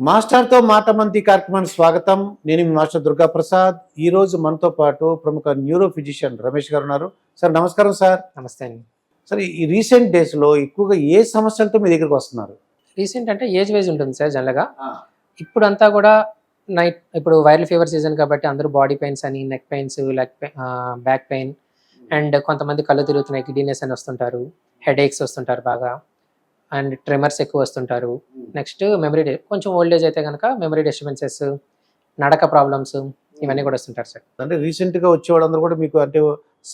మాస్టర్తో మాట మంతి కార్యక్రమానికి స్వాగతం. నేను మీ మాస్టర్ దుర్గా ప్రసాద్ ఈ రోజు మనతో పాటు ప్రముఖ న్యూరో ఫిజిషియన్ రమేష్ గారు ఉన్నారు. సార్ నమస్కారం సార్. నమస్తే అండి. సార్ ఈ రీసెంట్ డేస్లో ఎక్కువగా ఏ సమస్యలతో మీ దగ్గరికి వస్తున్నారు? రీసెంట్ అంటే ఏజ్ వైజ్ ఉంటుంది సార్ జనరల్గా. ఇప్పుడు అంతా కూడా నైట్ ఇప్పుడు వైరల్ ఫీవర్ సీజన్ కాబట్టి అందరూ బాడీ పెయిన్స్ అని neck pains leg back pain and కొంతమంది కళ్ళు తిరుగుతున్నాయి గిడీనెస్ అని వస్తుంటారు హెడ్ ఏక్స్ వస్తుంటారు బాగా. అండ్ ట్రిమర్స్ ఎక్కువ వస్తుంటారు. నెక్స్ట్ మెమరీ కొంచెం ఓల్డ్ ఏజ్ అయితే కనుక మెమరీ డిస్టర్బెన్సెస్ నడక ప్రాబ్లమ్స్ ఇవన్నీ కూడా వస్తుంటారు సార్. అంటే రీసెంట్గా వచ్చే వాళ్ళందరూ కూడా మీకు అంటే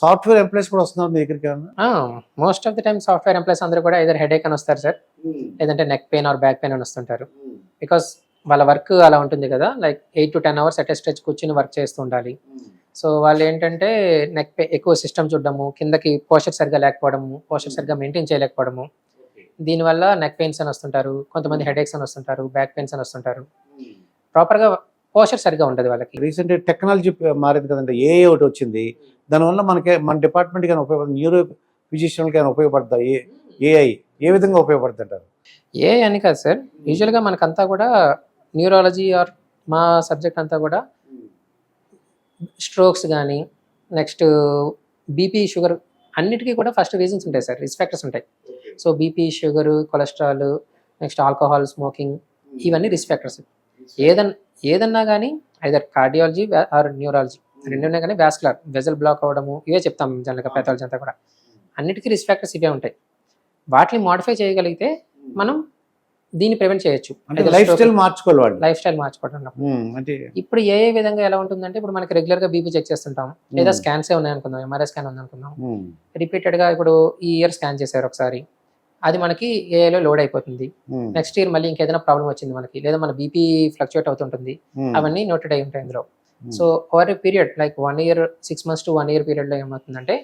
సాఫ్ట్వేర్ ఎంప్లాయీస్ కూడా వస్తున్నారు మీ దగ్గరికి most of the time software employees అందరూ కూడా ఇదర్ హెడ్ ఏక్ అని వస్తారు సార్ లేదంటే neck pain or back pain అని వస్తుంటారు. బికాస్ వాళ్ళ వర్క్ అలా ఉంటుంది కదా like eight to ten hours at stretch కూర్చుని వర్క్ చేస్తూ ఉండాలి. సో వాళ్ళు ఏంటంటే నెక్ ఎక్కువ సిస్టమ్ చూడడము కిందకి పోషర్ సరిగా లేకపోవడము పోషర్ సరిగా మెయింటైన్ చేయలేకపోవడము. దీనివల్ల నెక్ పెయిన్స్ అని వస్తుంటారు కొంతమంది హెడేక్స్ అని వస్తుంటారు బ్యాక్ పెయిన్స్ అని వస్తుంటారు. ప్రాపర్గా పోషర్ సరిగా ఉండదు వాళ్ళకి. రీసెంట్ టెక్నాలజీ మారింది కదండి ఏ ఒకటి వచ్చింది. దానివల్ల మనకి మన డిపార్ట్మెంట్ కానీ ఉపయోగపడుతుంది న్యూరో ఫిజిషియన్ కానీ ఉపయోగపడతాయి ఏఐ ఏ విధంగా ఉపయోగపడుతుంది అంటారు ఏ అని కాదు సార్ యూజువల్గా మనకంతా కూడా న్యూరాలజీ ఆర్ మా సబ్జెక్ట్ అంతా కూడా స్ట్రోక్స్ కానీ నెక్స్ట్ బీపీ షుగర్ అన్నిటికీ కూడా ఫస్ట్ రీజన్స్ ఉంటాయి సార్ రిస్క్ ఫ్యాక్టర్స్ ఉంటాయి. So BP sugar cholesterol next alcohol smoking ఇవన్నీ రిస్క్ ఫ్యాక్టర్స్ ఏదన్నా ఏదన్నా కానీ ఐదర్ కార్డియాలజీ ఆర్ న్యూరాలజీ రెండు ఉన్నాయి కానీ వ్యాస్కులర్ వెజల్ బ్లాక్ అవ్వడము ఇవే చెప్తాం జనరల్గా పెథాలజీ అంతా కూడా. అన్నిటికీ రిస్క్ ఫ్యాక్టర్స్ ఇవే ఉంటాయి. వాటిని మోడిఫై చేయగలిగితే మనం దీన్ని ప్రివెంట్ చేయొచ్చు. లైఫ్ స్టైల్ మార్చుకోవాలి లైఫ్ స్టైల్ మార్చుకోవడం. అంటే ఇప్పుడు ఏ ఏ విధంగా ఎలా ఉంటుందంటే ఇప్పుడు మనకి రెగ్యులర్గా బీపీ చెక్ చేస్తుంటాం. లేదా. స్కాన్స్ ఏ ఉన్నాయి అనుకుందాం ఎంఆర్ఐ స్కాన్ ఉంది అనుకుందాం ఉమ్, రిపీటెడ్గా ఇప్పుడు ఈ ఇయర్ స్కాన్ చేశారు ఒకసారి. అది మనకి ఏఐలో లోడ్ అయిపోతుంది. నెక్స్ట్ ఇయర్ మళ్ళీ ఇంకేదైనా ప్రాబ్లం వచ్చింది మనకి లేదా మన బీపీ ఫ్లక్చుయేట్ అవుతుంటుంది. ఉమ్, అవన్నీ నోటెడ్ అయి ఉంటాయి ఇందులో. So over period like one year six months to one year పీరియడ్లో ఏమవుతుందంటే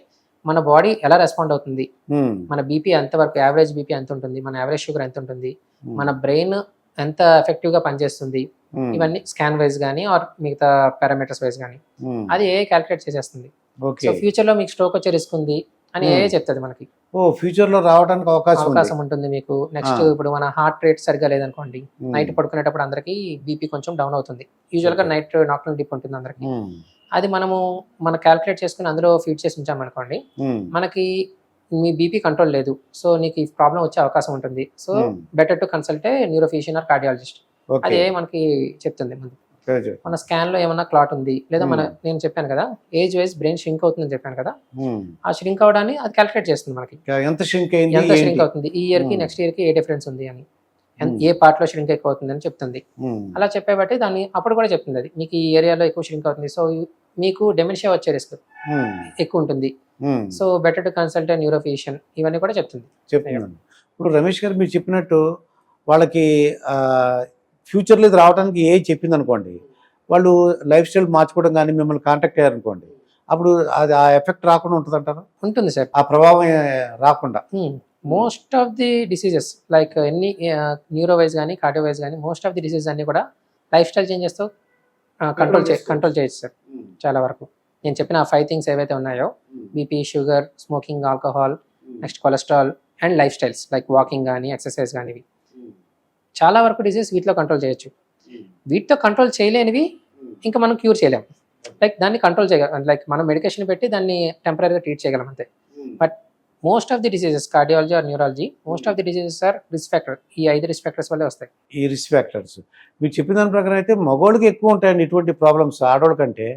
మన బాడీ ఎలా రెస్పాండ్ అవుతుంది? ఉమ్, మన బీపీ ఎంత వరకు యావరేజ్ బీపీ ఎంత ఉంటుంది? మన యావరేజ్ షుగర్ ఎంత ఉంటుంది? మన బ్రెయిన్ ఎంత ఎఫెక్టివ్గా పనిచేస్తుంది? ఇవన్నీ స్కాన్ వైజ్ కానీ ఆర్ మిగతా పారామీటర్స్ వైజ్ కానీ అది ఏ క్యాలిక్యులేట్ చేసేస్తుంది. సో ఫ్యూచర్లో మీకు స్ట్రోక్ వచ్చే రిస్క్ ఉంది అని ఏ Hmm. చెప్తుంది మనకి. ఓ ఫ్యూచర్లో రావడానికి అవకాశం అవకాశం ఉంటుంది మీకు. నెక్స్ట్. ఇప్పుడు మన హార్ట్ రేట్ సరిగా లేదనుకోండి నైట్ పడుకునేటప్పుడు అందరికి బీపీ కొంచెం డౌన్ అవుతుంది. యూజువల్గా. నైట్ నాక్టల్ డిప్ ఉంటుంది అందరికి. అది మనము మన క్యాలిక్యులేట్ చేసుకుని అందులో ఫీడ్ చేసి ఉంచామనుకోండి ఉమ్, మనకి మీ బీపీ కంట్రోల్ లేదు. సో నీకు ఈ ప్రాబ్లం వచ్చే అవకాశం ఉంటుంది. So better to consult neurophysician or cardiologist అది మనకి చెప్తుంది ముందు. మన స్కాన్లో ఏమన్నా క్లాట్ ఉంది. లేదా మన Hmm. నేను చెప్పాను కదా ఏజ్ వైజ్ బ్రెయిన్ షింక్ అవుతుందని చెప్పాను కదా ఉమ్, ఆ షింక్ అవడాన్ని అది క్యాలిక్యులేట్ చేస్తుంది మనకి. ఎంత షింక్ అయింది ఎంత షింక్ ఏంటి? అవుతుంది? ఈ ఇయర్కి Hmm. నెక్స్ట్ ఇయర్కి ఏ డిఫరెన్స్ ఉంది అని. Hmm. ఏ పార్ట్లో షింక్ ఎక్కువ అవుతుంది అని చెప్తుంది. అలా చెప్పేబట్టి దాన్ని అప్పుడు కూడా చెప్తుంది అది. మీకు ఈ ఏరియాలో ఎక్కువ షింక్ అవుతుంది. సో మీకు డెమెన్షియా వచ్చే రిస్క్ ఎక్కువ ఉంటుంది. So better to consult neurophysician ఇవన్నీ కూడా చెప్తుంది. చెప్తున్నాను. ఇప్పుడు రమేష్ గారు మీరు చెప్పినట్టు వాళ్ళకి ఫ్యూచర్లో ఇది రావడానికి ఏ చెప్పింది అనుకోండి వాళ్ళు లైఫ్ స్టైల్ మార్చుకోవడం కానీ మిమ్మల్ని కాంటాక్ట్ అయ్యారనుకోండి అప్పుడు అది ఆ ఎఫెక్ట్ రాకుండా ఉంటుంది అంటారా ఉంటుంది సార్. ఆ ప్రభావం రాకుండా. Most of the diseases like ఎన్ని న్యూరో వైజ్ కానీ కార్డియో వైజ్ కానీ మోస్ట్ ఆఫ్ ది డిసీజెస్ అన్ని కూడా లైఫ్ స్టైల్ చేంజెస్తో కంట్రోల్ చే. కంట్రోల్ చేయొచ్చు సార్ చాలా వరకు. నేను చెప్పిన ఫైవ్ థింగ్స్ ఏవైతే ఉన్నాయో BP sugar smoking alcohol next cholesterol and lifestyles like walking కానీ ఎక్సర్సైజ్ కానీ ఇవి. చాలా వరకు డిసీజ్ వీటిలో కంట్రోల్ చేయొచ్చు. వీటితో కంట్రోల్ చేయలేనివి ఇంకా మనం క్యూర్ చేయలేం. లైక్ దాన్ని కంట్రోల్ చేయగలం లైక్ మనం మెడికేషన్ పెట్టి దాన్ని టెంపరీగా ట్రీట్ చేయగలం అంతే. Most of the diseases cardiology or neurology most of the diseases or risk factor ఈ ఐదు రిస్క్ ఫ్యాక్టర్స్ వల్లే వస్తాయి. ఈ రిస్క్ ఫ్యాక్టర్స్ మీరు చెప్పిన దాని ప్రకారం అయితే మగవాళ్ళకి ఎక్కువ ఉంటాయండి ఇటువంటి ప్రాబ్లమ్స్ ఆడవాళ్ళ కంటే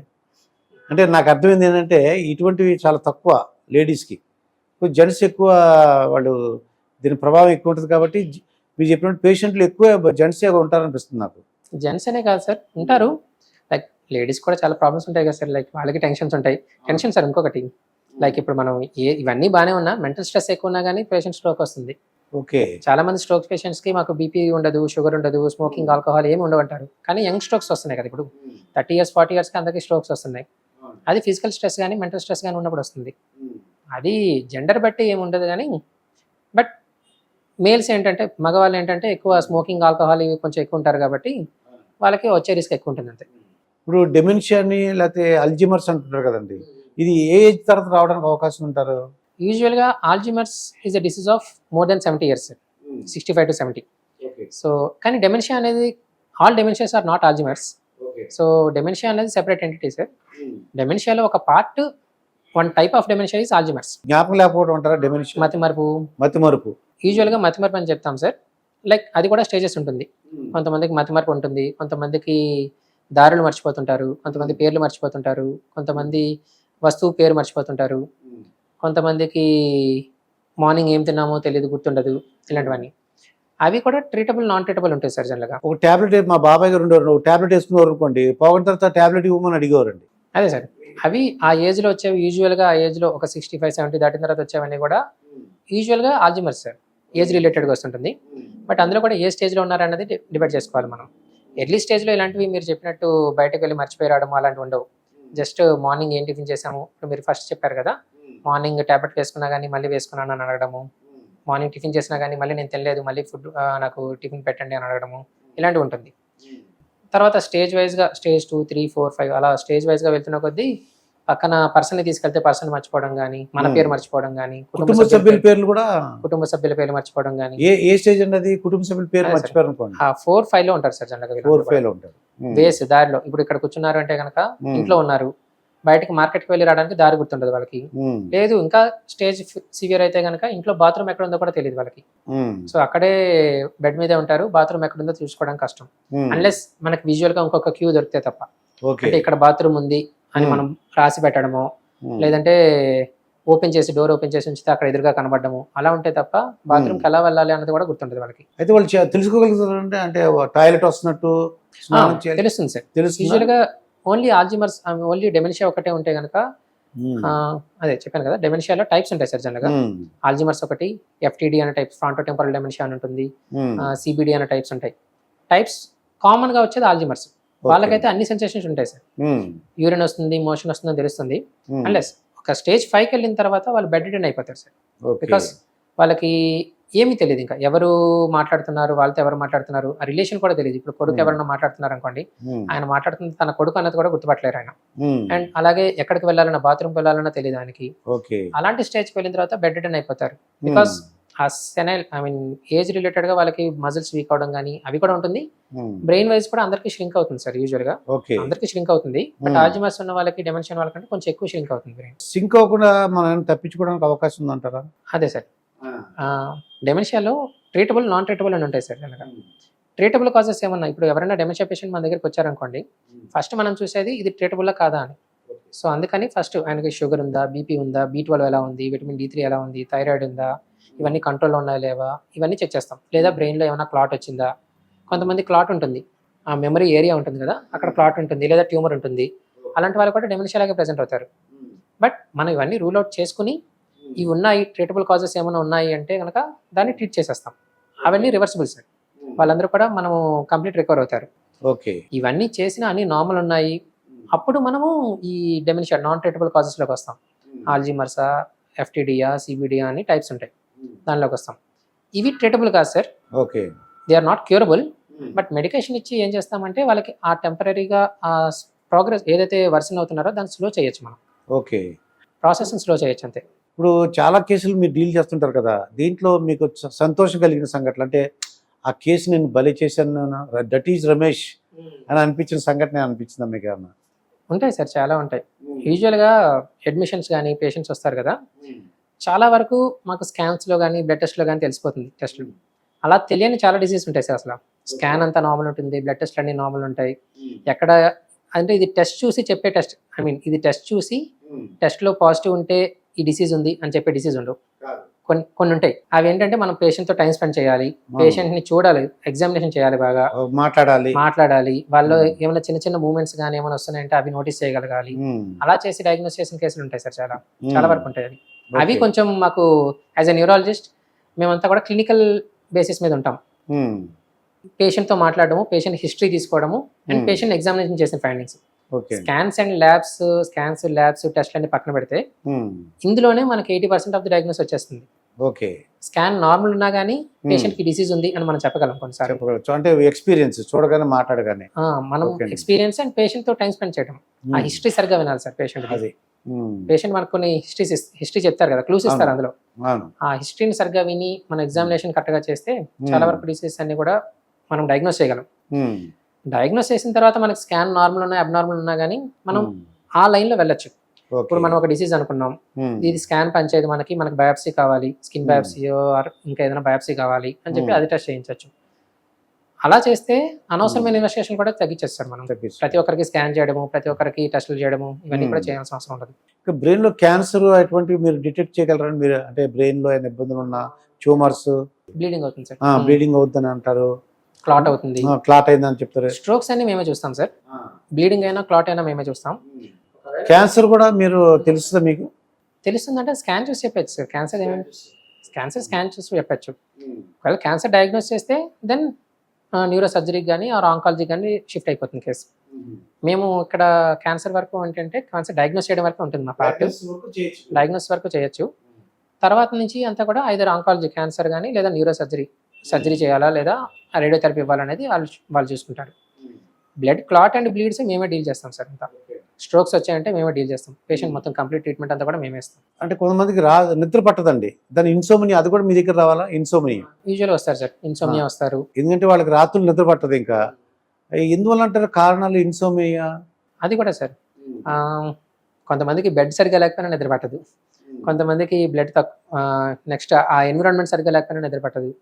అంటే నాకు అర్థమైంది ఏంటంటే ఇటువంటివి చాలా తక్కువ లేడీస్కి జెంట్స్ ఎక్కువ వాళ్ళు దీని ప్రభావం ఎక్కువ ఉంటుంది కాబట్టి మీరు చెప్పినట్టు పేషెంట్లు ఎక్కువ జెంట్స్ ఉంటారనిపిస్తుంది నాకు. జెంట్స్ అనే కాదు సార్ ఉంటారు. లైక్ లేడీస్ కూడా చాలా ప్రాబ్లమ్స్ ఉంటాయి కదా సార్ లైక్ వాళ్ళకి టెన్షన్స్ ఉంటాయి. టెన్షన్ సార్ ఇంకొకటి. లైక్ ఇప్పుడు మనం ఏ ఇవన్నీ బాగానే ఉన్నా మెంటల్ స్ట్రెస్ ఎక్కువ ఉన్నా కానీ పేషెంట్ స్ట్రోక్ వస్తుంది. ఓకే. చాలా మంది స్ట్రోక్ పేషెంట్స్కి మాకు బీపీ ఉండదు షుగర్ ఉండదు స్మోకింగ్ ఆల్కహాల్ ఏమి ఉండవు అంటారు. కానీ యంగ్ స్ట్రోక్స్ వస్తున్నాయి కదా ఇప్పుడు. థర్టీ ఇయర్స్ ఫార్టీ ఇయర్స్కి అందరికీ స్ట్రోక్స్ వస్తున్నాయి. అది ఫిజికల్ స్ట్రెస్ కానీ మెంటల్ స్ట్రెస్ కానీ ఉన్నప్పుడు వస్తుంది. అది జెండర్ బట్టి ఏమి ఉండదు కానీ బట్ మేల్స్ ఏంటంటే మగవాళ్ళు ఏంటంటే ఎక్కువ స్మోకింగ్ ఆల్కహాల్ ఇవి కొంచెం ఎక్కువ ఉంటారు కాబట్టి వాళ్ళకి వచ్చే రిస్క్ ఎక్కువ ఉంటుంది అంతే. ఇప్పుడు డెమెన్షియాని లేకపోతే అల్జిమర్స్ అంటుంటారు కదండి. ఇది ఏ ఏజ్ తర్వాత రావడానికి అవకాశం ఉంటారు? యూజువల్గా Alzheimer's is a disease of more than seventy years sixty five to seventy so కానీ డెమెన్షియా అనేది all dementias are not Alzheimer's so dementia అనేది సెపరేట్ ఎంటిటీ సార్ డెమెన్షియాలో ఒక part one type of dementia is Alzheimer's జ్ఞాపకం లేకపోవడం అంటారా? Dementia మతి మరుపు మతి మరుపు యూజువల్గా మతి మరుపు అని చెప్తాం సార్ లైక్ అది కూడా స్టేజెస్ ఉంటుంది. కొంతమందికి మతి మరుపు ఉంటుంది కొంతమందికి దారులు మర్చిపోతుంటారు కొంతమంది పేర్లు మర్చిపోతుంటారు కొంతమంది వస్తువు పేరు మర్చిపోతుంటారు కొంతమందికి మార్నింగ్ ఏం తిన్నామో తెలియదు గుర్తుండదు ఇలాంటివన్నీ. అవి కూడా ట్రీటబుల్ నాన్ ట్రీటబుల్ ఉంటాయి సార్ జనరల్గా ఒక టాబ్లెట్ మా బాబాయ్ గారు ఉండేవారు ఒక టాబ్లెట్ వేసుకున్నారు అనుకోండి పోగిన తర్వాత టాబ్లెట్ ఇవ్వమని అడిగేవారండి. అదే సార్ అవి ఆ ఏజ్లో వచ్చేవి యూజువల్గా ఆ ఏజ్లో ఒక సిక్స్టీ ఫైవ్ సెవెంటీ దాటిన తర్వాత వచ్చేవన్నీ కూడా యూజువల్గా ఆల్జిమర్స్ సార్ ఏజ్ రిలేటెడ్గా వస్తుంటుంది. బట్ అందులో కూడా ఏ స్టేజ్లో ఉన్నారన్నది డి- డిబేట్ చేసుకోవాలి మనం. ఎర్లీ స్టేజ్లో ఇలాంటివి మీరు చెప్పినట్టు బయటకు వెళ్ళి మర్చిపోయి రావడం అలాంటివి ఉండవు. జస్ట్ మార్నింగ్ ఏం టిఫిన్ చేసాము ఇప్పుడు మీరు ఫస్ట్ చెప్పారు కదా. మార్నింగ్ ట్యాబ్లెట్ వేసుకున్నా కానీ మళ్ళీ వేసుకున్నాను అని అడగడము. మార్నింగ్ టిఫిన్ చేసినా కానీ మళ్ళీ నేను తినలేదు మళ్ళీ ఫుడ్ నాకు టిఫిన్ పెట్టండి అని అడగడము. ఇలాంటివి ఉంటుంది. తర్వాత స్టేజ్ వైజ్గా stage two three four five అలా స్టేజ్ వైజ్గా వెళ్తున్న కొద్దీ పక్కన పర్సన్ తీసుకెళ్తే పర్సన్ మర్చిపోవడం కానీ మన Hmm. పేరు మర్చిపోవడం కానీ కుటుంబ సభ్యుల పేర్లు కూడా కుటుంబ సభ్యుల పేర్లు మర్చిపోవడం కానీ ఏ ఏ స్టేజ్ అండి అది కుటుంబ సభ్యుల పేరు. మర్చిపోయారు ఫోర్ ఫైవ్లో ఉంటారు సార్ జనరల్గా ఫోర్ ఫైవ్లో ఉంటారు. వేస్ దారిలో ఇప్పుడు ఇక్కడ కూర్చున్నారు అంటే కనుక Hmm. ఇంట్లో ఉన్నారు బయటకి మార్కెట్కి వెళ్ళి రావడానికి దారి గుర్తుండదు వాళ్ళకి. లేదు ఇంకా స్టేజ్ సివియర్ అయితే కనుక ఇంట్లో బాత్రూమ్ ఎక్కడ ఉందో కూడా తెలియదు వాళ్ళకి. సో అక్కడే బెడ్ మీదే ఉంటారు బాత్రూమ్ ఎక్కడ ఉందో చూసుకోవడం కష్టం. అన్లెస్ మనకి విజువల్గా ఇంకొక క్యూ దొరికితే తప్ప. అంటే ఇక్కడ బాత్రూమ్ ఉంది అని. మనం రాసి పెట్టడమో లేదంటే ఓపెన్ చేసి డోర్ ఓపెన్ చేసి ఉంచితే అక్కడ ఎదురుగా కనబడము అలా ఉంటే తప్ప బాత్రూమ్కి ఎలా వెళ్ళాలి అన్నది కూడా గుర్తుంటుంది వాళ్ళకి. అయితే వాళ్ళు తెలుసుకోగలుగుతారంటే అంటే టాయిలెట్ వస్తున్నట్టు తెలుస్తుంది సార్. తెలుస్తుందా? యూజువల్గా ఓన్లీ ఆల్జిమర్స్ ఓన్లీ డెమెన్షియా ఒకటే ఉంటే కనుక ఉమ్, అదే చెప్పాను కదా డెమెన్షియాలో టైప్స్ ఉంటాయి సార్ జనరల్గా. ఉమ్, ఆల్జిమర్స్ ఒకటి ఎఫ్టీడీ అనే టైప్స్ ఫ్రాంటో టెంపరల్ డెమెన్షియా అని ఉంటుంది. ఉమ్, సిబిడి అనే టైప్స్ ఉంటాయి. టైప్స్ కామన్గా వచ్చేది ఆల్జిమర్స్. వాళ్ళకైతే అన్ని సెన్సేషన్స్ ఉంటాయి సార్. యూరిన్ వస్తుంది మోషన్ వస్తుందని తెలుస్తుంది. అన్లెస్ ఒక స్టేజ్ ఫైవ్కి వెళ్ళిన తర్వాత వాళ్ళు బెడ్ రిటర్న్ అయిపోతారు సార్. బికాస్ వాళ్ళకి ఏమీ తెలియదు ఇంకా. ఎవరు మాట్లాడుతున్నారు వాళ్ళతో ఎవరు మాట్లాడుతున్నారు ఆ రిలేషన్ కూడా తెలియదు. ఇప్పుడు కొడుకు Hmm. ఎవరైనా మాట్లాడుతున్నారు అనుకోండి ఉమ్, ఆయన మాట్లాడుతుంది తన కొడుకు అన్నది కూడా గుర్తుపట్టలేరు ఆయన. ఉమ్, అండ్ అలాగే ఎక్కడికి వెళ్ళాలన్నా బాత్రూమ్కి వెళ్ళాలన్నా తెలియదు ఆయనకి. అలాంటి స్టేజ్కి వెళ్ళిన తర్వాత బెడ్ రిటర్న్ అయిపోతారు. బికాస్ ఆ సెనైల్ ఐ మీన్ ఏజ్ రిలేటెడ్గా వాళ్ళకి మజిల్స్ వీక్ అవడం కానీ అవి కూడా ఉంటుంది. బ్రెయిన్ వైజ్ కూడా అందరికి ష్రింక్ అవుతుంది సార్ యూజువల్గా. అందరికి ష్రింక్ అవుతుంది. But Hmm. ఉన్న వాళ్ళకి డెమెన్షన్ వాళ్ళకంటే కొంచెం ఎక్కువ ష్రింక్ అవుతుంది బ్రెయిన్ సింక్ అవ్వకుండా మనం తప్పించుకోవడానికి అవకాశం ఉందంటారా? అదే సార్. డెమెన్షియాలో ట్రీటబుల్ నాన్ ట్రీటబుల్ అని ఉంటాయి సార్ కనుక. ట్రీటబుల్ కాజెస్ ఏమన్నా ఇప్పుడు ఎవరైనా డెమెన్షియా పేషెంట్ మన దగ్గరికి వచ్చారనుకోండి ఫస్ట్ మనం చూసేది ఇది ట్రీటబుల్లా కాదా అని. సో అందుకని ఫస్ట్ ఆయనకి షుగర్ ఉందా బీపీ ఉందా బీ ట్వెల్వ్ ఎలా ఉంది విటమిన్ డి త్రీ ఎలా ఉంది థైరాయిడ్ ఉందా ఇవన్నీ కంట్రోల్లో ఉన్నాయా లేవా ఇవన్నీ చెక్ చేస్తాం. లేదా బ్రెయిన్లో ఏమైనా క్లాట్ వచ్చిందా కొంతమంది క్లాట్ ఉంటుంది. ఆ మెమరీ ఏరియా ఉంటుంది కదా అక్కడ క్లాట్ ఉంటుంది లేదా ట్యూమర్ ఉంటుంది. అలాంటి వాళ్ళు కూడా dementia లాగే ప్రజెంట్ అవుతారు. బట్ మనం ఇవన్నీ రూల్ అవుట్ చేసుకుని ఇవి ఉన్నాయి ట్రీటబుల్ కాజెస్ ఏమైనా ఉన్నాయి అంటే కనుక దాన్ని ట్రీట్ చేసేస్తాం. అవన్నీ రివర్సిబుల్ సార్ వాళ్ళందరూ కూడా మనము కంప్లీట్ రికవర్ అవుతారు. ఓకే ఇవన్నీ చేసిన అన్ని నార్మల్ ఉన్నాయి. అప్పుడు మనము ఈ డెమెన్షియా నాన్ ట్రీటబుల్ కాజెస్లోకి వస్తాం. ఆల్జీమర్సా ఎఫ్టీడియా సిబిడియా అని టైప్స్ ఉంటాయి. దానిలోకి వస్తాం. ఇవి ట్రీటబుల్ కాదు sir okay they are not curable but medication ఇచ్చి ఏం చేస్తామంటే వాళ్ళకి ఆ టెంపరీగా ఆ ప్రోగ్రెస్ ఏదైతే వర్సన్ అవుతున్నారో దాన్ని స్లో చేయొచ్చు మనం. ఓకే ప్రాసెస్ని స్లో చేయొచ్చు అంతే. ఇప్పుడు చాలా కేసులు మీరు డీల్ చేస్తుంటారు కదా దీంట్లో మీకు సంతోషం కలిగిన సంఘటనలు అంటే ఆ కేసు నేను బలి చేశాను దట్ ఈజ్ రమేష్ అని అనిపించిన సంఘటన అనిపించిందా మీకు ఏమన్నా? ఉంటాయి సార్ చాలా ఉంటాయి. యూజువల్గా అడ్మిషన్స్ కానీ పేషెంట్స్ వస్తారు కదా. చాలా వరకు మాకు స్కాన్స్లో కానీ బ్లడ్ టెస్ట్లో కానీ తెలిసిపోతుంది టెస్ట్లు అలా తెలియని చాలా డిసీజ్ ఉంటాయి సార్ అసలు. స్కాన్ అంతా నార్మల్ ఉంటుంది బ్లడ్ టెస్ట్లు అన్ని నార్మల్ ఉంటాయి. ఎక్కడ అంటే ఇది టెస్ట్ చూసి చెప్పే టెస్ట్ ఐ మీన్ ఇది టెస్ట్ చూసి టెస్ట్లో పాజిటివ్ ఉంటే ఈ డిసీజ్ ఉంది అని చెప్పే డిసీజ్ ఉండవు. కొన్ని కొన్ని ఉంటాయి. అవి ఏంటంటే మనం పేషెంట్తో టైం స్పెండ్ చేయాలి. పేషెంట్ని చూడాలి. ఎగ్జామినేషన్ చేయాలి బాగా. మాట్లాడాలి. మాట్లాడాలి. వాళ్ళు. ఏమైనా చిన్న చిన్న మూమెంట్స్ కానీ ఏమైనా వస్తున్నాయంటే అవి నోటీస్ చేయగలగాలి. అలా చేసి డయాగ్నోస్ చేసిన కేసులు ఉంటాయి సార్ చాలా. చాలా వరకు ఉంటాయి అవి. కొంచెం మాకు యాజ్ ఎ న్యూరాలజిస్ట్ మేమంతా కూడా క్లినికల్ బేసిస్ మీద ఉంటాం. పేషెంట్తో మాట్లాడడము పేషెంట్ హిస్టరీ తీసుకోవడము అండ్. పేషెంట్ ఎగ్జామినేషన్ చేసిన findings scans and labs scans labs test అన్ని పక్కన పెడితే ఇందులోనే మనకి eighty percent of the diagnose వచ్చేస్తుంది. ఓకే. స్కాన్ నార్మల్ ఉన్నా కానీ పేషెంట్కి డిసీజ్ ఉంది అని మనం చెప్పగలం కొన్నిసార్లు. చెప్పగలచ్చు అంటే ఎక్స్పీరియన్స్ చూడగానే మాట్లాడగానే. మనం. ఎక్స్పీరియన్స్ అండ్ పేషెంట్తో టైం స్పెండ్ చేయడం ఆ హిస్టరీ సరిగ్గా వినాలి సార్ పేషెంట్ అది. పేషెంట్ మనకు కొన్ని హిస్టరీస్ హిస్టరీ చెప్తారు కదా క్లూస్ ఇస్తారు. అందులో. ఆ హిస్టరీని సరిగ్గా విని మన ఎగ్జామినేషన్ కరెక్ట్గా చేస్తే చాలా వరకు డిసీజ్ అన్ని కూడా మనం డయాగ్నోస్ చేయగలం. డయాగ్నోస్ చేసిన తర్వాత మనకి స్కాన్ నార్మల్ ఉన్నా అబ్నార్మల్ ఉన్నా కానీ మనం ఉమ్. ఆ లైన్లో వెళ్ళొచ్చు. ఇప్పుడు మనం ఒక డిసీజ్ అనుకున్నాం ఉమ్. ఇది స్కాన్ పనిచేయదు మనకి మనకి బయాప్సీ కావాలి స్కిన్ Hmm. బయాప్సీ ఆర్ ఇంకా ఏదైనా బయాప్సీ కావాలి అని చెప్పి Hmm. అది టెస్ట్ చేయించవచ్చు అలా చేస్తే అనవసరమైన ఇన్వెస్టిగేషన్ కూడా తగ్గించేస్తారు మనం. ప్రతి ఒక్కరికి స్కాన్ చేయడము ప్రతి ఒక్కరికి టెస్టులు చేయడము ఇవన్నీ కూడా Hmm. చేయాల్సిన అవసరం ఉండదు బ్రెయిన్లో క్యాన్సర్ అటువంటివి మీరు డిటెక్ట్ చేయగలరని మీరు అంటే బ్రెయిన్లో ఏమైనా ఇబ్బందులు ఉన్న ట్యూమర్స్ బ్లీడింగ్ అవుతుంది సార్ బ్లీడింగ్ అవుతుందని అంటారు క్లాట్ అవుతుంది. క్లాట్ అయిందని చెప్తారు. స్ట్రోక్స్ అన్ని మేమే చూస్తాం సార్. బ్లీడింగ్ అయినా క్లాట్ అయినా మేమే చూస్తాం. క్యాన్సర్ కూడా మీరు తెలుస్తుందా మీకు? తెలుస్తుందంటే స్కాన్ చూసి చెప్పచ్చు సార్. క్యాన్సర్ ఏమైనా క్యాన్సర్ స్కాన్ చూసి చెప్పచ్చు. ఒకవేళ క్యాన్సర్ డయాగ్నోస్ చేస్తే దెన్ న్యూరో సర్జరీకి కానీ ఆర్ ఆంకాలజీ కానీ షిఫ్ట్ అయిపోతుంది కేసు మేము ఇక్కడ క్యాన్సర్ వరకు ఏంటంటే క్యాన్సర్ డయాగ్నోస్ చేయడం వరకు ఉంటుంది మా పార్ట్ డయాగ్నోస్ వరకు చేయొచ్చు. తర్వాత నుంచి అంతా కూడా ఐదర్ ఆంకాలజీ క్యాన్సర్ కానీ లేదా న్యూరో సర్జరీ సర్జరీ చేయాలా లేదా రేడియోథెరపీ ఇవ్వాలనేది వాళ్ళు వాళ్ళు చూసుకుంటారు. బ్లడ్ క్లాట్ అండ్ బ్లీడ్స్ మేమే డీల్ చేస్తాం సార్ అంతా. స్ట్రోక్స్ వచ్చాయంటే మేమే డీల్ చేస్తాం. పేషెంట్ మొత్తం కంప్లీట్ ట్రీట్మెంట్ అంతా కూడా మేమే ఇస్తాం. అంటే కొంతమందికి రా నిద్ర పట్టదండి. దాని ఇన్సోమని అది కూడా మీ దగ్గర రావాలా? ఇన్సోమని యూజువల్ వస్తారు సార్. ఇన్సోమియా వస్తారు. ఎందుకంటే వాళ్ళకి రాత్రులు నిద్ర పట్టదు ఇంకా. ఎందువల్ల అంటారు కారణాలు ఇన్సోమియా? అది కూడా సార్. కొంతమందికి బెడ్ సరిగ్గా లేకపోయినా నిద్ర పట్టదు. కొంతమందికి బ్లడ్ తక్కువ నెక్స్ట్ ఆ ఎన్విరాన్మెంట్ సరిగ్గా లేకపోయినా నిద్ర పట్టదు.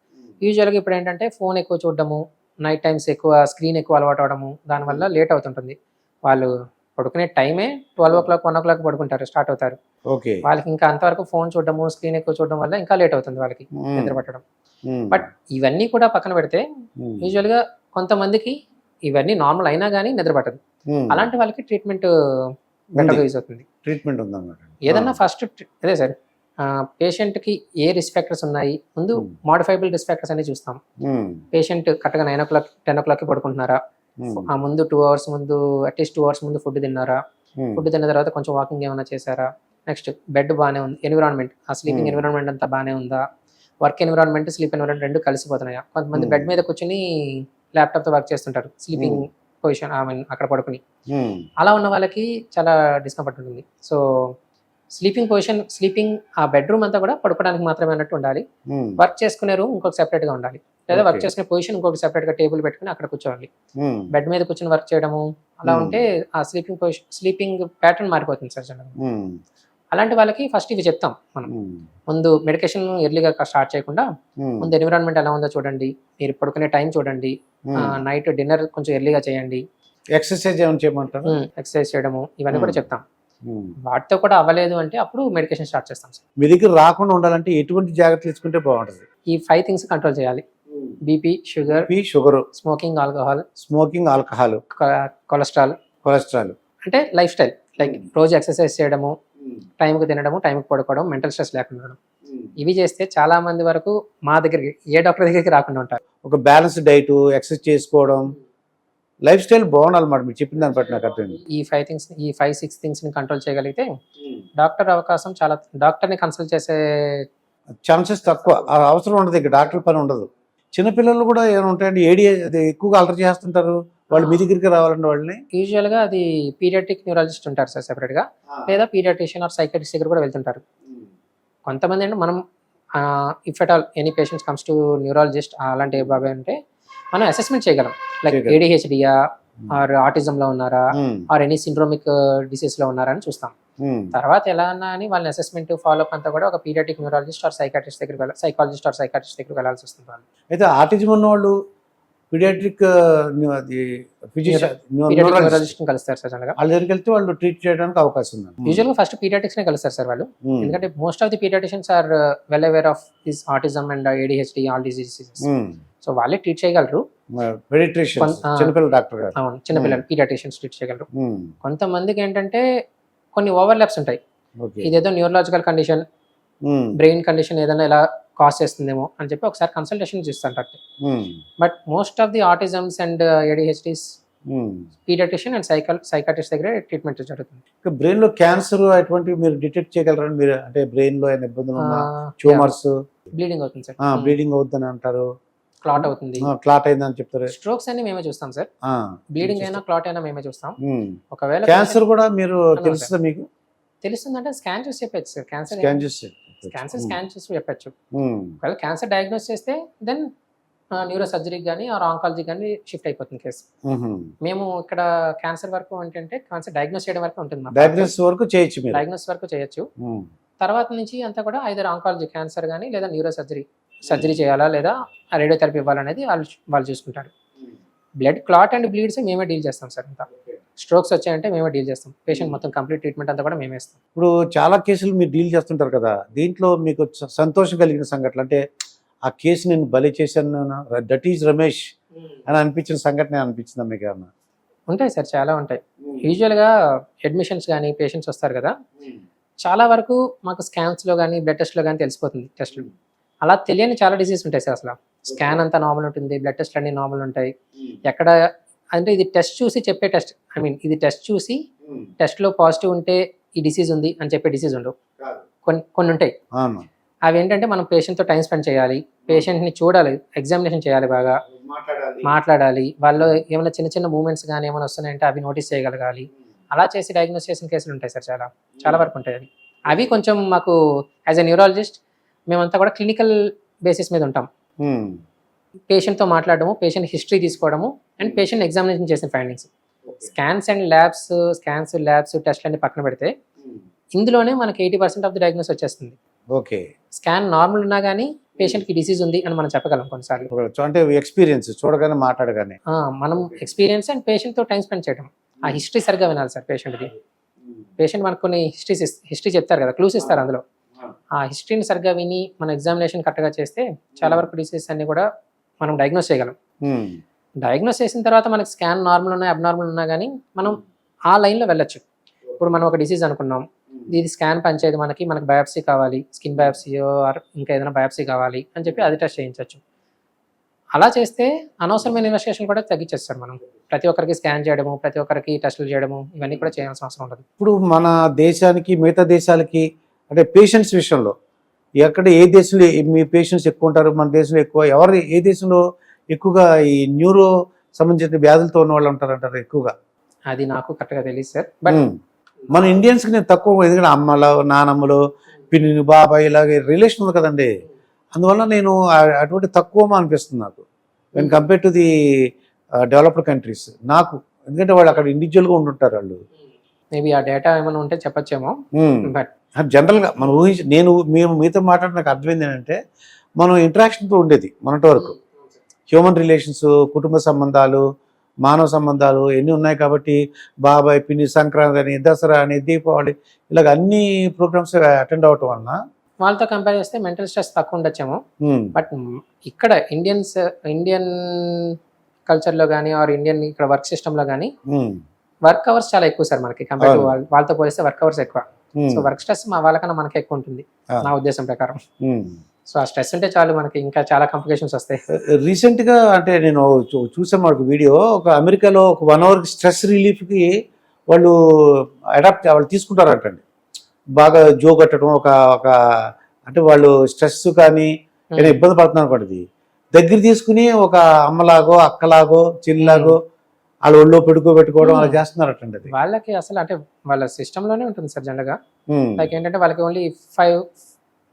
యూజువల్గా ఇప్పుడు ఏంటంటే ఫోన్ ఎక్కువ చూడడము నైట్ టైమ్స్ ఎక్కువ స్క్రీన్ ఎక్కువ అలవాటు అవడము దానివల్ల లేట్ అవుతుంటుంది. వాళ్ళు పడుకునే టైమే twelve o'clock one o'clock పడుకుంటారు స్టార్ట్ అవుతారు. ఓకే. వాళ్ళకి ఇంకా అంతవరకు ఫోన్ చూడడము స్క్రీన్ ఎక్కువ చూడడం వల్ల ఇంకా లేట్ అవుతుంది వాళ్ళకి నిద్ర పట్టడం. బట్ ఇవన్నీ కూడా పక్కన పెడితే యూజువల్గా కొంతమందికి ఇవన్నీ నార్మల్ అయినా కానీ నిద్ర పట్టదు. అలాంటి వాళ్ళకి ట్రీట్మెంట్. యూజ్ అవుతుంది. ట్రీట్మెంట్ ఉందన్నమాట. ఏదన్నా ఫస్ట్ అదే సార్ పేషెంట్కి ఏ రిస్క్ ఫ్యాక్టర్స్ ఉన్నాయి? ముందు. మాడిఫైబుల్ రిస్క్ ఫ్యాక్టర్స్ అని చూస్తాం. పేషెంట్ కరెక్ట్గా నైన్ ఓ క్లాక్ టెన్ ఓ క్లాక్కి పడుకుంటున్నారా? ఆ ముందు టూ అవర్స్ ముందు అట్లీస్ట్ టూ అవర్స్ ముందు ఫుడ్ తిన్నారా? ఫుడ్ తిన్న తర్వాత కొంచెం వాకింగ్ ఏమైనా చేశారా? నెక్స్ట్ బెడ్ బాగానే ఉంది. ఎన్విరాన్మెంట్. ఆ స్లీపింగ్. ఎన్విరాన్మెంట్ అంతా బాగానే ఉందా? వర్క్ ఎన్విరాన్మెంట్ స్లీప్ ఎన్విరాన్మెంట్ రెండు కలిసిపోతున్నాయా? కొంతమంది. బెడ్ మీద కూర్చొని ల్యాప్టాప్తో వర్క్ చేస్తుంటారు. స్లీపింగ్ పొజిషన్ ఐ మీన్ అక్కడ పడుకుని. అలా ఉన్న వాళ్ళకి చాలా డిస్కంఫర్ట్ ఉంటుంది. సో స్లీపింగ్ పొజిషన్ స్లీపింగ్ ఆ బెడ్రూమ్ అంతా కూడా పడుకోవడానికి మాత్రమే అన్నట్టు ఉండాలి. ఉమ్, వర్క్ చేసుకునే రూమ్ ఇంకొక separate గా ఉండాలి. లేదా వర్క్. చేసుకునే పొజిషన్ ఇంకొక separate గా టేబుల్ పెట్టుకుని అక్కడ కూర్చోవాలి. ఉమ్, బెడ్ మీద కూర్చొని వర్క్ చేయడము అలా Hmm. ఉంటే ఆ స్లీపింగ్ పొజిషన్ స్లీపింగ్ ప్యాటర్న్ మారిపోతుంది సార్ జనరల్గా ఉమ్, అలాంటి వాళ్ళకి ఫస్ట్ ఇవి చెప్తాం మనం. ముందు మెడికేషన్ ఎర్లీగా స్టార్ట్ చేయకుండా ముందు ఎన్విరాన్మెంట్ ఎలా ఉందో చూడండి. మీరు పడుకునే టైం చూడండి. నైట్ డిన్నర్ కొంచెం ఎర్లీగా చేయండి. ఎక్సర్సైజ్ ఏమైనా చేయమంటారు? ఎక్సర్సైజ్ చేయడము ఇవన్నీ కూడా Hmm. చెప్తాం. వాటితో కూడా అవ్వలేదు అంటే అప్పుడు మెడికేషన్ స్టార్ట్ చేస్తాం సార్. మీ దగ్గర రాకుండా ఉండాలంటే ఎటువంటి జాగ్రత్తలు తీసుకుంటే బాగుంటుంది? ఈ ఫైవ్ థింగ్స్ కంట్రోల్ చేయాలి. BP sugar B sugar smoking alcohol smoking alcohol cholesterol cholesterol అంటే లైఫ్ స్టైల్ లైక్ రోజు ఎక్సర్సైజ్ చేయడము టైంకి తినడము టైంకి పడుకోవడం మెంటల్ స్ట్రెస్ లేకుండా ఉండడం. ఇవి చేస్తే చాలా మంది వరకు మా దగ్గరికి ఏ డాక్టర్ దగ్గరికి రాకుండా ఉంటారు. ఒక బ్యాలెన్స్ డైట్ ఎక్సర్సైజ్ చేసుకోవడం లైఫ్ స్టైల్ బాగుండాలన్నమాట. మీరు చెప్పిన దాన్ని బట్టి నాకు అర్థమైంది. ఈ ఫైవ్ థింగ్స్ ఈ ఫైవ్ సిక్స్ థింగ్స్ని కంట్రోల్ చేయగలిగితే డాక్టర్ అవకాశం చాలా డాక్టర్ని కన్సల్ట్ చేసే ఛాన్సెస్ తక్కువ. అవసరం ఉండదు ఇక డాక్టర్ పని ఉండదు. చిన్నపిల్లలు కూడా ఏమైనా ఉంటాయండి ఏడి అది ఎక్కువగా అలర్ చేస్తుంటారు. వాళ్ళు మీ దగ్గరికి రావాలండి వాళ్ళని. యూజువల్గా అది పీడియాటిక్ న్యూరాలజిస్ట్ ఉంటారు సార్ సెపరేట్గా. లేదా పీడియాట్రిషియన్ ఆర్ సైకాట్రిస్ట్ దగ్గర కూడా వెళ్తుంటారు. కొంతమంది అంటే మనం if at all any patients comes to neurologist అలాంటి బాబాయ్ అంటే మనం అసెస్మెంట్ చేయగలం. లైక్. ఏడిహెచ్డియా ఆర్ ఆటిజంలో ఉన్నారా ఉమ్, ఆర్ ఎనీ సిండ్రోమిక్ డిసీజ్లో ఉన్నారా అని చూస్తాం. ఉమ్, తర్వాత ఎలా అన్నా అని వాళ్ళని అసెస్మెంట్ ఫాలోఅప్ అంతా కూడా ఒక పీడియాటిక్ న్యూరాలజిస్ట్ ఆర్ సైకాట్రిస్ట్ దగ్గరికి వెళ్ళాలి సైకాలజిస్ట్ ఆర్ సైకాట్రిస్ట్ దగ్గరికి వెళ్ళాల్సి వస్తుంది వాళ్ళు. అయితే ఆటిజం ఉన్న వాళ్ళు పీడియాట్రిక్ న్యూరాలజిస్ట్ కలుస్తారు సార్ వాళ్ళ దగ్గరికి వెళ్తే వాళ్ళు ట్రీట్ చేయడానికి అవకాశం ఉంది. యూజువల్గా ఫస్ట్ పీడియాటిక్స్ నే కలుస్తారు సార్ వాళ్ళు. ఎందుకంటే most of the paediatricians are well aware of this autism and ADHD all diseases so వాళ్ళే ట్రీట్ చేయగలరు. చిన్నపిల్లల డాక్టర్ అవును చిన్నపిల్లలు పీడియాటిషియన్స్ ట్రీట్ చేయగలరు. కొంతమందికి ఏంటంటే కొన్ని ఓవర్లాప్స్ ఉంటాయి. ఓకే. ఇదేదో న్యూరలాజికల్ కండిషన్ బ్రెయిన్ కండిషన్ ఏదైనా ఇలా కాస్ చేస్తుందేమో అని చెప్పి ఒకసారి కన్సల్టేషన్ చేస్తుంటారు ఉమ్, but most of the autisms and ADHDs. Paediatrician and cycle psychiatrist దగ్గర ట్రీట్మెంట్ జరుగుతుంది. బ్రెయిన్లో క్యాన్సర్ అటువంటివి మీరు డిటెక్ట్ చేయగలరని మీరు అంటే బ్రెయిన్లో ఏమైనా ఇబ్బందులు ట్యూమర్స్ బ్లీడింగ్ అవుతుంది సార్. బ్లీడింగ్ అవుతుందని అంటారు. క్లాట్ అవుతుంది. క్లాట్ అయిందని చెప్తారు. స్ట్రోక్స్ అన్ని మేమే చూస్తాం సార్. బ్లీడింగ్ అయినా క్లాట్ అయినా మేమే చూస్తాం. ఒకవేళ క్యాన్సర్ కూడా మీరు తెలుస్తుందా మీకు? తెలుస్తుందంటే స్కాన్ చూసి చెప్పచ్చు సార్. క్యాన్సర్ స్కాన్ చేసి క్యాన్సర్ స్కాన్ చూసి చెప్పచ్చు. ఒకవేళ క్యాన్సర్ డయాగ్నోస్ చేస్తే దెన్ న్యూరో సర్జరీకి కానీ ఆర్ ఆంకాలజీ కానీ షిఫ్ట్ అయిపోతుంది కేసు మేము ఇక్కడ క్యాన్సర్ వరకు ఏంటంటే క్యాన్సర్ డయాగ్నోస్ చేయడం వరకు ఉంటుంది డయాగ్నోసిస్ వరకు చేయొచ్చు మీరు. డయాగ్నోస్ వరకు చేయొచ్చు. తర్వాత నుంచి అంతా కూడా ఐదర్ ఆంకాలజీ క్యాన్సర్ కానీ లేదా న్యూరో సర్జరీ సర్జరీ చేయాలా లేదా రేడియోథెరపీ ఇవ్వాలనేది వాళ్ళు వాళ్ళు చూసుకుంటారు. బ్లడ్ క్లాట్ అండ్ బ్లీడ్స్ మేమే డీల్ చేస్తాం సార్ అంతా. స్ట్రోక్స్ వచ్చాయంటే మేమే డీల్ చేస్తాం. పేషెంట్ మొత్తం కంప్లీట్ ట్రీట్మెంట్ అంతా కూడా మేమే ఇస్తాం. ఇప్పుడు చాలా కేసులు మీరు డీల్ చేస్తుంటారు కదా దీంట్లో మీకు సంతోషం కలిగిన సంఘటనలు అంటే ఆ కేసు నేను బలి చేశాను దట్ ఈజ్ రమేష్ అని అనిపించిన సంఘటన అనిపించిందా మీకు ఏమన్నా? ఉంటాయి సార్ చాలా ఉంటాయి. యూజువల్గా అడ్మిషన్స్ కానీ పేషెంట్స్ వస్తారు కదా చాలా వరకు మాకు స్కాన్స్లో కానీ బ్లడ్ టెస్ట్లో కానీ తెలిసిపోతుంది టెస్ట్లు. అలా తెలియని చాలా డిసీజ్ ఉంటాయి సార్ అసలు. స్కాన్ అంతా నార్మల్ ఉంటుంది బ్లడ్ టెస్ట్లు అన్ని నార్మల్ ఉంటాయి. ఎక్కడ అంటే ఇది టెస్ట్ చూసి చెప్పే టెస్ట్ ఐ మీన్ ఇది టెస్ట్ చూసి టెస్ట్లో పాజిటివ్ ఉంటే ఈ డిసీజ్ ఉంది అని చెప్పే డిసీజ్ ఉండవు. కొన్ని కొన్ని ఉంటాయి. అవి ఏంటంటే మనం పేషెంట్తో టైం స్పెండ్ చేయాలి. పేషెంట్ని చూడాలి ఎగ్జామినేషన్ చేయాలి బాగా. మాట్లాడాలి. వాళ్ళు ఏమైనా చిన్న చిన్న మూమెంట్స్ కానీ ఏమైనా వస్తున్నాయంటే అవి నోటీస్ చేయగలగాలి. అలా చేసి డయాగ్నోస్ చేసిన కేసులు ఉంటాయి సార్ చాలా. చాలా వరకు ఉంటాయి అవి. అవి కొంచెం మాకు యాజ్ ఎ న్యూరాలజిస్ట్ మేమంతా కూడా క్లినికల్ బేసిస్ మీద ఉంటాం. పేషెంట్తో మాట్లాడడము పేషెంట్ హిస్టరీ తీసుకోవడము అండ్ పేషెంట్ ఎగ్జామినేషన్ చేసిన findings scans and labs scans labs టెస్ట్లు అన్ని పక్కన పెడితే ఇందులోనే మనకి eighty percent of the diagnose వచ్చేస్తుంది. ఓకే స్కాన్ నార్మల్ ఉన్నా కానీ పేషెంట్కి డిసీజ్ ఉంది అని మనం చెప్పగలం కొన్నిసార్లు. అంటే ఎక్స్పీరియన్స్ చూడగానే మాట్లాడగానే. మనం ఎక్స్పీరియన్స్ అండ్ పేషెంట్తో టైం స్పెండ్ చేయడం ఆ హిస్టరీ సరిగ్గా వినాలి సార్ పేషెంట్ది పేషెంట్ మనకు కొన్ని హిస్టరీస్ హిస్టరీ చెప్తారు కదా క్లూస్ ఇస్తారు అందులో. ఆ హిస్టరీని సరిగ్గా విని మన ఎగ్జామినేషన్ కరెక్ట్గా చేస్తే చాలా వరకు డిసీజెస్ అన్ని కూడా మనం డయాగ్నోస్ చేయగలం. డయాగ్నోస్ చేసిన తర్వాత మనకి స్కాన్ నార్మల్ ఉన్నా అబ్నార్మల్ ఉన్నా కానీ మనం ఆ లైన్లో వెళ్ళొచ్చు. ఇప్పుడు మనం ఒక డిసీజ్ అనుకున్నాం. ఇది స్కాన్ పనిచేయదు మనకి మనకి బయాప్సీ కావాలి స్కిన్ బయాప్సీ ఆర్ ఇంకా ఏదైనా బయాప్సీ కావాలి అని చెప్పి అది టెస్ట్ చేయించవచ్చు అలా చేస్తే అనవసరమైన ఇన్వెస్టిగేషన్ కూడా తగ్గించేస్తారు మనం. ప్రతి ఒక్కరికి స్కాన్ చేయడము ప్రతి ఒక్కరికి టెస్టులు చేయడము ఇవన్నీ కూడా చేయాల్సిన అవసరం ఉండదు. ఇప్పుడు మన దేశానికి మిగతా దేశాలకి అంటే పేషెంట్స్ విషయంలో. ఎక్కడ ఏ దేశంలో మీ పేషెంట్స్ ఎక్కువ ఉంటారు మన దేశంలో ఎక్కువ ఎవరు ఏ దేశంలో ఎక్కువగా ఈ న్యూరో సంబంధించిన వ్యాధులతో ఉన్న వాళ్ళు ఉంటారు అంటారు ఎక్కువగా? అది నాకు కరెక్ట్గా తెలియదు సార్ బట్. మన ఇండియన్స్కి నేను తక్కువ ఎందుకంటే అమ్మలో నానమ్మలో పిన్ని బాబాయ్ ఇలాగే రిలేషన్ ఉంది కదండి. అందువల్ల నేను అటువంటి తక్కువ అనిపిస్తుంది నాకు. When compare to the developed countries నాకు. ఎందుకంటే వాళ్ళు అక్కడ ఇండివిజువల్గా ఉంటుంటారు వాళ్ళు. మేబీ ఆ డేటా ఏమైనా ఉంటే చెప్పొచ్చేమో. బట్ జనరల్గా మనం ఊహించి నేను మేము మీతో మాట్లాడి నాకు అర్థమైంది ఏంటంటే మనం ఇంటరాక్షన్తో ఉండేది మొన్నటి వరకు హ్యూమన్ రిలేషన్స్ కుటుంబ సంబంధాలు మానవ సంబంధాలు ఎన్ని ఉన్నాయి కాబట్టి బాబాయ్ పిన్ని సంక్రాంతి అని దసరా అని దీపావళి ఇలాగ అన్ని ప్రోగ్రామ్స్ అటెండ్ అవటం వలన వాళ్ళతో కంపేర్ చేస్తే మెంటల్ స్ట్రెస్ తక్కువ ఉండొచ్చేమో. బట్ ఇక్కడ ఇండియన్స్ ఇండియన్ కల్చర్లో కానీ ఆర్ ఇండియన్ ఇక్కడ వర్క్ సిస్టంలో కానీ వర్క్ అవర్స్ చాలా ఎక్కువ సార్ మనకి. Compare to. వాళ్ళతో పోలిస్తే వర్క్ అవర్స్ ఎక్కువ. సో వర్క్ స్ట్రెస్ మా వాళ్ళకన్నా మనకి ఎక్కువ ఉంటుంది. నా ఉద్దేశం ప్రకారం. ఉమ్. సో ఆ స్ట్రెస్ ఉంటే చాలు మనకి ఇంకా చాలా కాంప్లికేషన్స్ వస్తాయి. రీసెంట్గా అంటే నేను చూసాను మనకు వీడియో ఒక అమెరికాలో ఒక వన్ అవర్ స్ట్రెస్ రిలీఫ్కి వాళ్ళు అడాప్ట్ వాళ్ళు తీసుకుంటారంటండి. బాగా జో కట్టడం ఒక ఒక అంటే వాళ్ళు స్ట్రెస్ కానీ ఏదైనా ఇబ్బంది పడుతున్నారు అనుకోండి దగ్గర తీసుకుని ఒక అమ్మలాగో అక్కలాగో చిల్లాగో వాళ్ళ ఒళ్ళో పెట్టుకోబెట్టుకోవడం అలా. చేస్తున్నారటండి అది వాళ్ళకి అసలు అంటే వాళ్ళ సిస్టమ్లోనే ఉంటుంది సార్ జనరల్గా ఉమ్, లైక్ ఏంటంటే వాళ్ళకి only five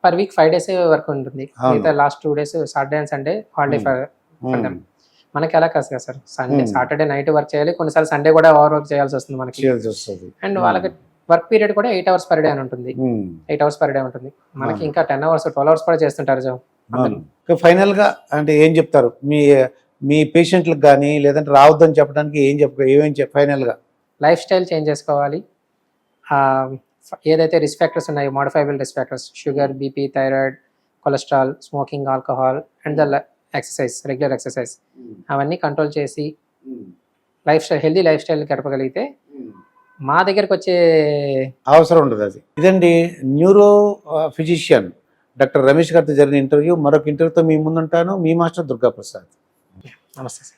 per week five days work ఉంటుంది. మిగతా last two days Saturday and Sunday holiday. For. మనకి అలా కాదు కదా sir Sunday. Saturday night work చేయాలి కొన్నిసార్లు సండే కూడా ఓవర్ వర్క్ చేయాల్సి వస్తుంది మనకి అండ్. వాళ్ళకి వర్క్ పీరియడ్ కూడా ఎయిట్ అవర్స్ పర్ డే అని ఉంటుంది. ఎయిట్ అవర్స్ పర్ డే ఉంటుంది మనకి. ఇంకా టెన్ అవర్స్ ట్వెల్వ్ అవర్స్ కూడా చేస్తుంటారు. ఇంకా ఫైనల్గా అంటే ఏం చెప్తారు మీ మీ పేషెంట్లకు కానీ లేదంటే రావద్దని చెప్పడానికి ఏం చెప్ప ఏమేం చెప్ ఫైనల్గా లైఫ్ స్టైల్ చేంజ్ చేసుకోవాలి. ఏదైతే రిస్క్ ఫ్యాక్టర్స్ ఉన్నాయో modifiable risk factors sugar BP thyroid cholesterol smoking alcohol and the exercise regular exercise అవన్నీ కంట్రోల్ చేసి lifestyle healthy lifestyle గడపగలిగితే మా దగ్గరకు వచ్చే అవసరం ఉండదు అది. ఇదండి న్యూరో ఫిజిషియన్ డాక్టర్ రమేష్ గారితో జరిగిన ఇంటర్వ్యూ మరొక ఇంటర్వ్యూతో మీ ముందుంటాను. మీ మాస్టర్ దుర్గా ప్రసాద్ నమస్తే సార్.